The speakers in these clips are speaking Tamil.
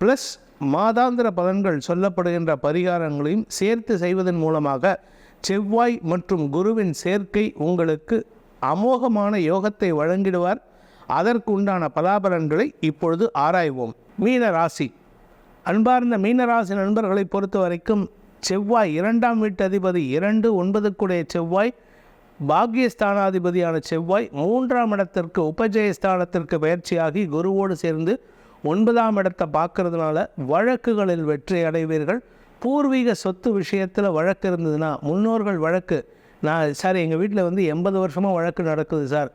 ப்ளஸ் மாதாந்திர பலன்கள் சொல்லப்படுகின்ற பரிகாரங்களையும் சேர்த்து செய்வதன் மூலமாக செவ்வாய் மற்றும் குருவின் சேர்க்கை உங்களுக்கு அமோகமான யோகத்தை வழங்கிடுவார். அதற்கு உண்டான பலாபலன்களை இப்பொழுது ஆராய்வோம். மீன ராசி அன்பார்ந்த மீனராசி நண்பர்களை பொறுத்த வரைக்கும் செவ்வாய் இரண்டாம் வீட்டு அதிபதி இரண்டு ஒன்பதுக்குடைய செவ்வாய் பாக்யஸ்தானாதிபதியான செவ்வாய் மூன்றாம் இடத்திற்கு உபஜயஸ்தானத்திற்கு பயிற்சியாகி குருவோடு சேர்ந்து ஒன்பதாம் இடத்தை பார்க்கறதுனால வழக்குகளில் வெற்றி அடைவீர்கள். பூர்வீக சொத்து விஷயத்தில் வழக்கு இருந்ததுன்னா முன்னோர்கள் வழக்கு. நான் சார் எங்கள் வீட்டில் வந்து எண்பது வருஷமாக வழக்கு நடக்குது சார்.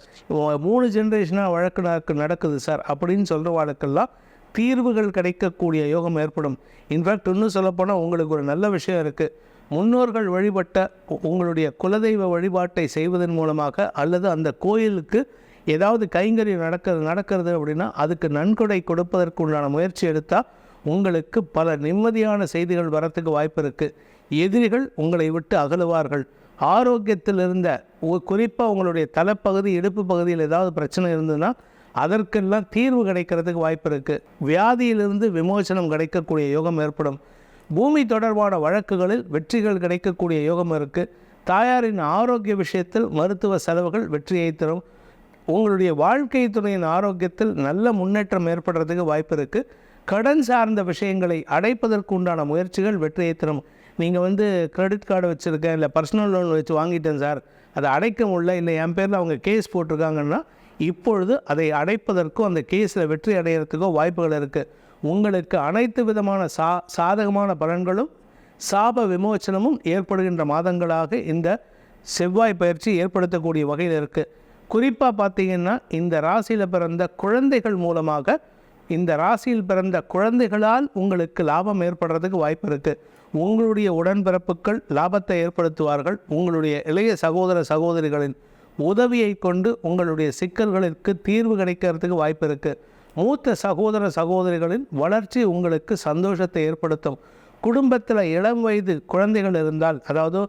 மூணு ஜென்ரேஷனாக வழக்கு நடக்கு நடக்குது சார். அப்படின்னு சொல்கிற வழக்கெல்லாம் தீர்வுகள் கிடைக்கக்கூடிய யோகம் ஏற்படும். இன்ஃபேக்ட் இன்னும் சொல்லப்போனால் உங்களுக்கு ஒரு நல்ல விஷயம் இருக்குது முன்னோர்கள் வழிபட்ட உ- உங்களுடைய குலதெய்வ வழிபாட்டை செய்வதன் மூலமாக அல்லது அந்த கோயிலுக்கு ஏதாவது கைங்கறி நடக்கிறது நடக்கிறது அப்படின்னா அதுக்கு நன்கொடை கொடுப்பதற்கு உண்டான முயற்சி எடுத்தால் உங்களுக்கு பல நிம்மதியான செய்திகள் வரத்துக்கு வாய்ப்பு இருக்குது எதிரிகள் உங்களை விட்டு அகலுவார்கள். ஆரோக்கியத்தில் இருந்த குறிப்பாக உங்களுடைய தலைப்பகுதி இடுப்பு பகுதியில் ஏதாவது பிரச்சனை இருந்ததுன்னா அதற்கெல்லாம் தீர்வு கிடைக்கிறதுக்கு வாய்ப்பு இருக்குது வியாதியிலிருந்து விமோசனம் கிடைக்கக்கூடிய யோகம் ஏற்படும். பூமி தொடர்பான வழக்குகளில் வெற்றிகள் கிடைக்கக்கூடிய யோகம் இருக்குது தாயாரின் ஆரோக்கிய விஷயத்தில் மருத்துவ செலவுகள் வெற்றியை தரும். உங்களுடைய வாழ்க்கை துணையின் ஆரோக்கியத்தில் நல்ல முன்னேற்றம் ஏற்படுறதுக்கு வாய்ப்பு இருக்குது கடன் சார்ந்த விஷயங்களை அடைப்பதற்கு உண்டான முயற்சிகள் வெற்றியை தரும். நீங்கள் வந்து கிரெடிட் கார்டு வச்சுருக்கேன் இல்லை பர்சனல் லோன் வச்சு வாங்கிட்டேன் சார். அதை அடைக்க முடியல இல்லை என் பேரில் அவங்க கேஸ் போட்டிருக்காங்கன்னா இப்பொழுது அதை அடைப்பதற்கோ அந்த கேஸில் வெற்றி அடைகிறதுக்கோ வாய்ப்புகள் இருக்குது உங்களுக்கு அனைத்து விதமான சா சாதகமான பலன்களும் சாப விமோச்சனமும் ஏற்படுகின்ற மாதங்களாக இந்த செவ்வாய் பயிற்சி ஏற்படுத்தக்கூடிய வகையில் இருக்குது குறிப்பாக பார்த்தீங்கன்னா இந்த ராசியில் பிறந்த குழந்தைகள் மூலமாக இந்த ராசியில் பிறந்த குழந்தைகளால் உங்களுக்கு லாபம் ஏற்படுறதுக்கு வாய்ப்பு இருக்குது உங்களுடைய உடன்பிறப்புகள் லாபத்தை ஏற்படுத்துவார்கள். உங்களுடைய இளைய சகோதர சகோதரிகளின் உதவியை கொண்டு உங்களுடைய சிக்கல்களுக்கு தீர்வு கிடைக்கிறதுக்கு வாய்ப்பு இருக்குது மூத்த சகோதர சகோதரிகளின் வளர்ச்சி உங்களுக்கு சந்தோஷத்தை ஏற்படுத்தும். குடும்பத்தில் இளம் வயது குழந்தைகள் இருந்தால் அதாவது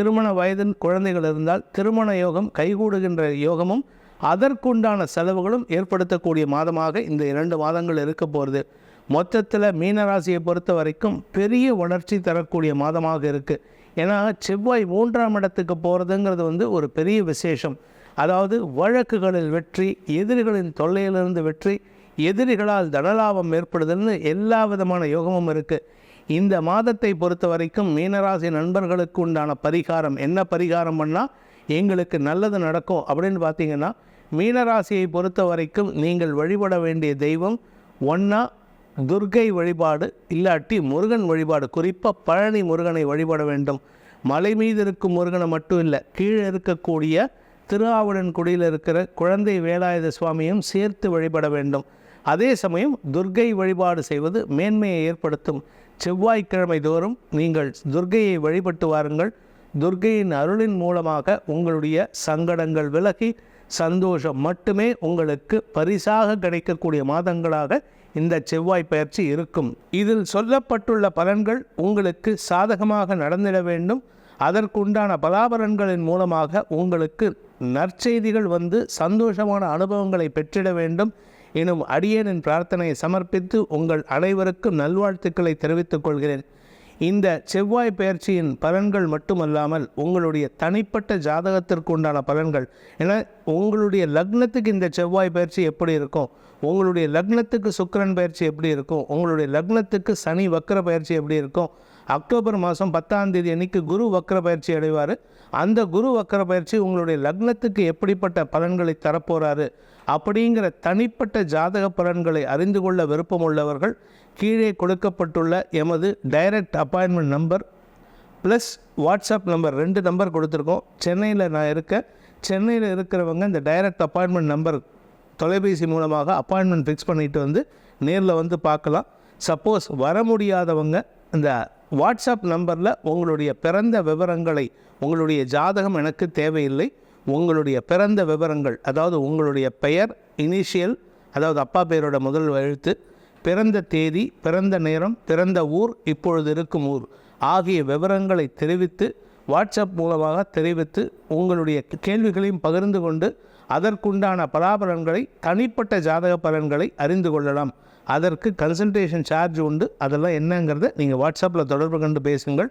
திருமண வயதின் குழந்தைகள் இருந்தால் திருமண யோகம் கைகூடுகின்ற யோகமும் அதற்குண்டான செலவுகளும் ஏற்படுத்தக்கூடிய மாதமாக இந்த இரண்டு மாதங்கள் இருக்க போகிறது மொத்தத்தில் மீனராசியை பொறுத்த வரைக்கும் பெரிய வளர்ச்சி தரக்கூடிய மாதமாக இருக்குது ஏன்னா செவ்வாய் மூன்றாம் இடத்துக்கு போகிறதுங்கிறது வந்து ஒரு பெரிய விசேஷம். அதாவது வழக்குகளில் வெற்றி எதிரிகளின் தொல்லையிலிருந்து வெற்றி எதிரிகளால் தனலாபம் ஏற்படுதுன்னு எல்லா விதமான யோகமும் இருக்குது இந்த மாதத்தை பொறுத்த வரைக்கும் மீனராசி நண்பர்களுக்கு உண்டான பரிகாரம் என்ன பரிகாரம் பண்ணால் எங்களுக்கு நல்லது நடக்கும் அப்படின்னு பார்த்தீங்கன்னா மீனராசியை பொறுத்த வரைக்கும் நீங்கள் வழிபட வேண்டிய தெய்வம் ஒன்றா துர்கை வழிபாடு இல்லாட்டி முருகன் வழிபாடு. குறிப்பாக பழனி முருகனை வழிபட வேண்டும். மலை மீது இருக்கும் முருகனை மட்டும் இல்லை கீழே இருக்கக்கூடிய திருஆவடன்குடியில் இருக்கிற குழந்தை வேலாயுத சுவாமியும் சேர்த்து வழிபட வேண்டும். அதே சமயம் துர்கை வழிபாடு செய்வது மேன்மையை ஏற்படுத்தும். செவ்வாய்க்கிழமை தோறும் நீங்கள் துர்கையை வழிபட்டு வாருங்கள். துர்கையின் அருளின் மூலமாக உங்களுடைய சங்கடங்கள் விலகி சந்தோஷம் மட்டுமே உங்களுக்கு பரிசாக கிடைக்கக்கூடிய மாதங்களாக இந்த செவ்வாய் பயிற்சி இருக்கும். இதில் சொல்லப்பட்டுள்ள பலன்கள் உங்களுக்கு சாதகமாக நடந்திட வேண்டும். அதற்குண்டான பலாபலன்களின் மூலமாக உங்களுக்கு நற்செய்திகள் வந்து சந்தோஷமான அனுபவங்களை பெற்றிட வேண்டும். எனும் அடியேனின் பிரார்த்தனையை சமர்ப்பித்து உங்கள் அனைவருக்கும் நல்வாழ்த்துக்களை தெரிவித்துக் கொள்கிறேன். இந்த செவ்வாய் பயிற்சியின் பலன்கள் மட்டுமல்லாமல் உங்களுடைய தனிப்பட்ட ஜாதகத்திற்கு உண்டான பலன்கள் ஏன்னா உங்களுடைய லக்னத்துக்கு இந்த செவ்வாய் பயிற்சி எப்படி இருக்கும்? உங்களுடைய லக்னத்துக்கு சுக்கரன் பயிற்சி எப்படி இருக்கும்? உங்களுடைய லக்னத்துக்கு சனி வக்கர பயிற்சி எப்படி இருக்கும்? அக்டோபர் மாதம் பத்தாம் தேதி அன்னைக்கு குரு வக்கர பயிற்சி அடைவார். அந்த குரு வக்கர பயிற்சி உங்களுடைய லக்னத்துக்கு எப்படிப்பட்ட பலன்களை தரப்போகிறாரு அப்படிங்கிற தனிப்பட்ட ஜாதக பலன்களை அறிந்து கொள்ள விருப்பம் உள்ளவர்கள் கீழே கொடுக்கப்பட்டுள்ள எமது direct appointment number plus WhatsApp number ரெண்டு நம்பர் கொடுத்துருக்கோம். சென்னையில் நான் இருக்கேன் சென்னையில் இருக்கிறவங்க இந்த டைரக்ட் அப்பாயின்மெண்ட் நம்பர் தொலைபேசி மூலமாக அப்பாயின்மெண்ட் ஃபிக்ஸ் பண்ணிட்டு வந்து நேரில் வந்து பார்க்கலாம். சப்போஸ் வர முடியாதவங்க இந்த வாட்ஸ்அப் நம்பரில் உங்களுடைய பிறந்த விவரங்களை உங்களுடைய ஜாதகம் எனக்கு தேவையில்லை. உங்களுடைய பிறந்த விவரங்கள் அதாவது உங்களுடைய பெயர் இனிஷியல் அதாவது அப்பா பெயரோட முதல் எழுத்து பிறந்த தேதி பிறந்த நேரம் பிறந்த ஊர் இப்பொழுது இருக்கும் ஊர் ஆகிய விவரங்களை தெரிவித்து வாட்ஸ்அப் மூலமாக தெரிவித்து உங்களுடைய கேள்விகளையும் பகிர்ந்து கொண்டு அதற்குண்டான பலாபலன்களை தனிப்பட்ட ஜாதக பலன்களை அறிந்து கொள்ளலாம். அதற்கு கன்சல்டேஷன் சார்ஜ் உண்டு. அதெல்லாம் என்னங்கிறத நீங்கள் வாட்ஸ்அப்பில் தொடர்பு கொண்டு பேசுங்கள்.